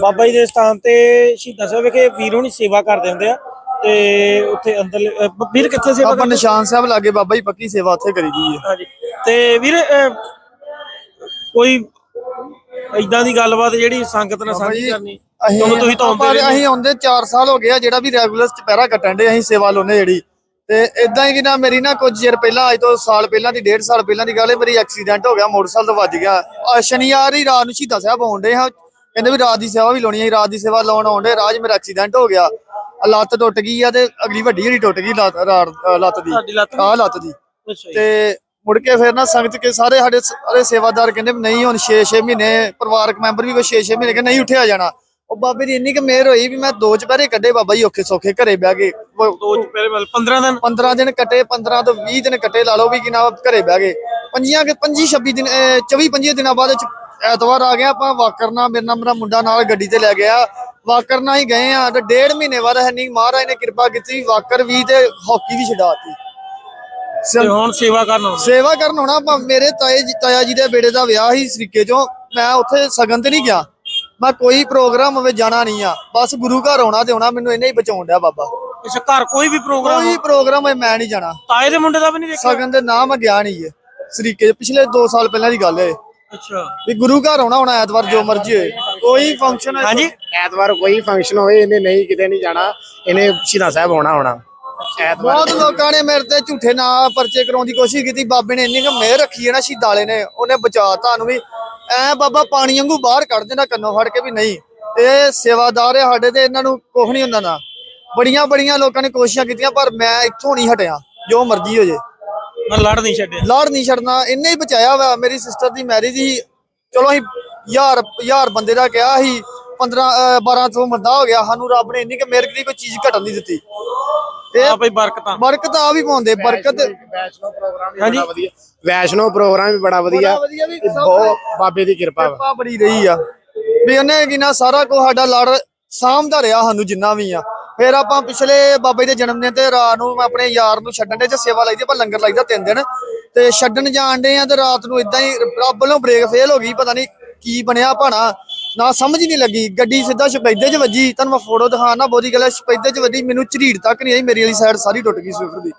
ਬਾਬਾ ਜੀ ਦੇ ਸਥਾਨ ਤੇ ਸ਼ਹੀਦਾਂ ਸਾਹਿਬ ਵਿਖੇ ਵੀਰ ਹੁਣੀ ਸੇਵਾ ਕਰਦੇ ਹੁੰਦੇ ਆ ਤੇ ਉੱਥੇ ਅੰਦਰ ਵੀਰ ਕਿੱਥੇ ਸੇਵਾ ਆਪਾਂ ਨਿਸ਼ਾਨ ਸਾਹਿਬ ਲਾਗੇ ਬਾਬਾ ਜੀ ਪੱਕੀ ਸੇਵਾ ਉੱਥੇ ਕਰੀਦੀ ਹੈ। ਹਾਂਜੀ। ਤੇ ਵੀਰ ਕੋਈ ਇਦਾਂ ਦੀ ਗੱਲਬਾਤ ਜਿਹੜੀ ਸੰਗਤ ਨਾਲ ਸਾਂਝੀ ਕਰਨੀ ਤੁਹਾਨੂੰ ਤੁਸੀਂ ਤਾਂ ਆਉਂਦੇ। ਅਸੀਂ ਆਉਂਦੇ 4 ਸਾਲ ਹੋ ਗਏ ਆ ਜਿਹੜਾ ਵੀ ਰੈਗੂਲਰ ਚਪਹਿਰਾ ਕੱਟਣ ਦੇ ਅਸੀਂ ਸੇਵਾ ਲਾਉਨੇ ਜਿਹੜੀ। ਤੇ ਇਦਾਂ ਹੀ ਕਿ ਨਾ ਮੇਰੀ ਨਾ ਕੁਝ ਚਿਰ ਪਹਿਲਾਂ ਅੱਜ ਤੋਂ ਸਾਲ ਪਹਿਲਾਂ ਦੀ ਡੇਢ ਸਾਲ ਪਹਿਲਾਂ ਦੀ ਗੱਲ ਹੈ ਮੇਰੀ ਐਕਸੀਡੈਂਟ ਹੋ ਗਿਆ ਮੋਟਰਸਾਈਕਲ ਤੋਂ ਵੱਜ ਗਿਆ। ਸ਼ਨੀਵਾਰ ਹੀ ਰਾਤ ਨੂੰ ਸ਼ਹੀਦਾਂ ਸਾਹਿਬ ਆਉਂਦੇ ਹਾਂ ਕਹਿੰਦੇ ਵੀ ਰਾਤ ਦੀ ਸੇਵਾ ਵੀ ਲਾਉਣੀ ਹੈ ਰਾਤ ਦੀ ਸੇਵਾ ਲਾਉਣ ਆਉਂਦੇ ਰਾਜ ਮੇਰਾ ਐਕਸੀਡੈਂਟ ਹੋ ਗਿਆ। ਲੱਤ ਟੁੱਟ ਗਈ ਆ ਤੇ ਅਗਲੀ ਵੱਡੀ ਜਿਹੜੀ ਟੁੱਟ ਗਈ ਲੱਤ ਦੀ ਤੁਹਾਡੀ ਲੱਤ ਦੀ। ਤੇ ਮੁੜ ਕੇ ਫਿਰ ਨਾ ਸੰਗਤ ਕੇ ਸਾਰੇ ਸਾਡੇ ਸਾਰੇ ਸੇਵਾਦਾਰ ਕਹਿੰਦੇ ਨਹੀਂ ਹੁਣ 6-6 ਮਹੀਨੇ ਪਰਿਵਾਰਕ ਮੈਂਬਰ ਵੀ ਕੋਈ 6-6 ਮਹੀਨੇ ਕਿ ਨਹੀਂ ਉੱਠਿਆ ਜਾਣਾ। ਉਹ ਬਾਬੇ ਦੀ ਇੰਨੀ ਕੁ ਮਿਹਰ ਹੋਈ ਵੀ ਮੈਂ ਦੋ ਚੁਪਹਿਰੇ ਕੱਢੇ ਬਾਬਾ ਜੀ ਔਖੇ ਸੌਖੇ ਘਰੇ ਬਹਿ ਉਹ ਦੋ ਚੁਪਹਿਰੇ ਵੱਲ 15 ਦਿਨ? 15 ਦਿਨ ਕੱਟੇ 15 ਤੋਂ 20 ਦਿਨ ਕੱਟੇ ਲਾ ਲਓ ਵੀ ਕਿ ਨਾ ਘਰੇ ਬਹਿ ਗਏ। ਪੰਜੀਆਂ ਕਿ 25 26 ਦਿਨ 24 25 ਦਿਨਾਂ ਬਾਅਦ ਐਤਵਾਰ ਆ ਗਿਆ ਆਪਾਂ ਵਾਕਰ ਨਾਲ ਮੇਰੇ ਨਾਲ ਮੇਰਾ ਮੁੰਡਾ ਨਾਲ ਗੱਡੀ ਤੇ ਲੈ ਗਿਆ। ਵਾਕਰ ਨਾਲ ਹੀ ਗਏ ਆ ਤੇ ਡੇਢ ਮਹੀਨੇ ਬਾਅਦ ਹਨੀ ਮਹਾਰਾਜ ਨੇ ਕਿਰਪਾ ਕੀਤੀ ਵਾਕਰ ਵੀ ਤੇ ਹਾਕੀ ਵੀ ਛਡਾਤੀ ਤੇ ਹੁਣ ਸੇਵਾ ਕਰਨ ਆਉਂਦੇ? ਸੇਵਾ ਕਰਨ ਆਉਣਾ ਆਪਾਂ ਮੇਰੇ ਤਾਏ ਜੀ ਤਾਇਆ ਜੀ ਦੇ ਬੇੜੇ ਦਾ ਵਿਆਹ ਸੀ ਸਰੀਕੇ ਚੋਂ ਮੈਂ ਉੱਥੇ ਸਗਨ ਤੇ ਨਹੀਂ ਗਿਆ। ਮੈਂ ਕੋਈ ਪ੍ਰੋਗਰਾਮ ਹੋਵੇ ਜਾਣਾ ਨਹੀਂ ਆ ਬਸ ਗੁਰੂ ਘਰ ਆਉਣਾ ਤੇ ਆਉਣਾ ਮੈਨੂੰ ਇਹਨੇ ਹੀ ਬਚਾਉਣ ਡਿਆ ਬਾਬਾ। ਅੱਛਾ ਘਰ ਕੋਈ ਵੀ ਪ੍ਰੋਗਰਾਮ ਕੋਈ ਪ੍ਰੋਗਰਾਮ ਹੋਵੇ ਮੈਂ ਨਹੀਂ ਜਾਣਾ। ਤਾਏ ਦੇ ਮੁੰਡੇ ਦਾ ਵੀ ਨਹੀਂ ਦੇਖਿਆ? ਸਗਨ ਦੇ ਨਾਮ ਗਿਆ ਨਹੀਂ ਹੈ ਸਰੀਕੇ ਪਿਛਲੇ 2 ਸਾਲ ਪਹਿਲਾਂ ਦੀ ਗੱਲ ਹੈ ਅੱਛਾ। ਵੀ ਗੁਰੂ ਘਰ ਆਉਣਾ ਹੋਣਾ ਐਤਵਾਰ ਜੋ ਮਰਜ਼ੀ ਹੋਏ ਕੋਈ ਫੰਕਸ਼ਨ ਹਾਂਜੀ। ਐਤਵਾਰ ਕੋਈ ਫੰਕਸ਼ਨ ਹੋਏ ਇਹਨੇ ਨਹੀਂ ਕਿਤੇ ਨਹੀਂ ਜਾਣਾ ਇਹਨੇ ਸ਼ਹੀਦਾਂ ਸਾਹਿਬ ਆਉਣਾ ਹੋਣਾ। ਐਤਵਾਰ ਬਹੁਤ ਲੋਕਾਂ ਨੇ ਮੇਰੇ ਤੇ ਝੂਠੇ ਨਾਂ ਪਰਚੇ ਕਰਾਉਣ ਦੀ ਕੋਸ਼ਿਸ਼ ਕੀਤੀ ਬਾਬੇ ਨੇ ਇੰਨੀ ਕੁ ਮਿਹਰ ਰੱਖੀ ਹੈ ਨਾ ਸ਼ਹੀਦਾਂ ਵਾਲੇ ਨੇ ਉਹਨੇ ਬਚਾ ਤੁਹਾਨੂੰ ਵੀ। ਐ ਬਾਬਾ ਪਾਣੀ ਵਾਂਗੂ ਬਾਹਰ ਕੱਢ ਦੇਣਾ ਕੰਨੋਂ ਫੜ ਕੇ ਵੀ ਨਹੀਂ। ਇਹ ਸੇਵਾਦਾਰ ਆ ਸਾਡੇ ਤੇ ਇਹਨਾਂ ਨੂੰ ਕੁਝ ਨਹੀਂ ਹੁੰਦਾ ਨਾ। ਬੜੀਆਂ ਬੜੀਆਂ ਲੋਕਾਂ ਨੇ ਕੋਸ਼ਿਸ਼ਾਂ ਕੀਤੀਆਂ ਪਰ ਮੈਂ ਇੱਥੋਂ ਨਹੀਂ ਹਟਿਆ ਜੋ ਮਰਜ਼ੀ ਹੋ ਜੇ। ਮੈਂ ਲੜ ਨਹੀਂ ਛੱਡਿਆ। ਲੜ ਨਹੀਂ ਛੱਡਣਾ ਇੰਨੇ ਹੀ ਬਚਾਇਆ ਵਾ। ਮੇਰੀ ਸਿਸਟਰ ਦੀ ਮੈਰਿਜ ਸੀ। ਚਲੋ ਅਸੀਂ ਹਜ਼ਾਰ ਹਜ਼ਾਰ ਬੰਦੇ ਦਾ ਕਿਹਾ ਸੀ 15 1200 ਬੰਦਾ ਹੋ ਗਿਆ। ਸਾਨੂੰ ਰੱਬ ਨੇ ਇੰਨੀ ਕਿ ਮਿਹਰ ਕੀਤੀ ਕੋਈ ਚੀਜ਼ ਘਟਣ ਨਹੀਂ ਦਿੱਤੀ। ਆ ਬਈ ਬਰਕਤਾਂ। ਬਰਕਤ ਆ ਵੀ ਪਾਉਂਦੇ ਬਰਕਤ ਵੈਸ਼ਨੋ ਪ੍ਰੋਗਰਾਮ ਵੀ। ਬੜਾ ਵਧੀਆ। ਵੈਸ਼ਨੋ ਪ੍ਰੋਗਰਾਮ ਵੀ ਬੜਾ ਵਧੀਆ। ਬਹੁਤ ਬਾਬੇ ਦੀ ਕਿਰਪਾ ਵਾ। ਕਿਰਪਾ ਬੜੀ ਰਹੀ ਆ। ਵੀ ਉਹਨੇ ਕਿਨਾ ਸਾਰਾ ਕੁਝ ਸਾਡਾ ਲੜ ਸਾਂਭਦਾ ਰਿਹਾ ਸਾਨੂੰ ਜਿੰਨਾ ਵੀ ਆ। ਫਿਰ ਆਪਾਂ ਪਿਛਲੇ ਬਾਬੇ ਦੇ ਜਨਮ ਦਿਨ ਤੇ ਰਾਤ ਨੂੰ ਆਪਣੇ ਯਾਰ ਨੂੰ ਛੱਡਣ ਦੇ ਚ ਸੇਵਾ ਲਾਈਦੀ ਆਪਾਂ ਲੰਗਰ ਲਾਈਦਾ ਤਿੰਨ ਦਿਨ। ਤੇ ਛੱਡਣ ਜਾਣ ਦੇ ਆ ਤੇ ਰਾਤ ਨੂੰ ਇਦਾਂ ਹੀ ਰੱਬ ਵੱਲੋਂ ਬ੍ਰੇਕ ਫੇਲ ਹੋ ਗਈ, ਪਤਾ ਨਹੀਂ ਕੀ ਬਣਿਆ ਭਾਣਾ। ਨਾ ਸਮਝ ਨਹੀਂ ਲੱਗੀ, ਗੱਡੀ ਸਿੱਧਾ ਸ਼ਪੈਦੇ 'ਚ ਵੱਜੀ। ਤੁਹਾਨੂੰ ਮੈਂ ਫੋਟੋ ਦਿਖਾਣਾ ਬਹੁਤੀ ਗੱਲ ਹੈ, ਸ਼ਪੈਦੇ 'ਚ ਵੱਜੀ, ਮੈਨੂੰ ਝਰੀੜ ਤੱਕ ਨਹੀਂ ਆਈ, ਮੇਰੀ ਵਾਲੀ ਸਾਈਡ ਸਾਰੀ ਟੁੱਟ ਗਈ ਸਵਿਫਟ ਦੀ।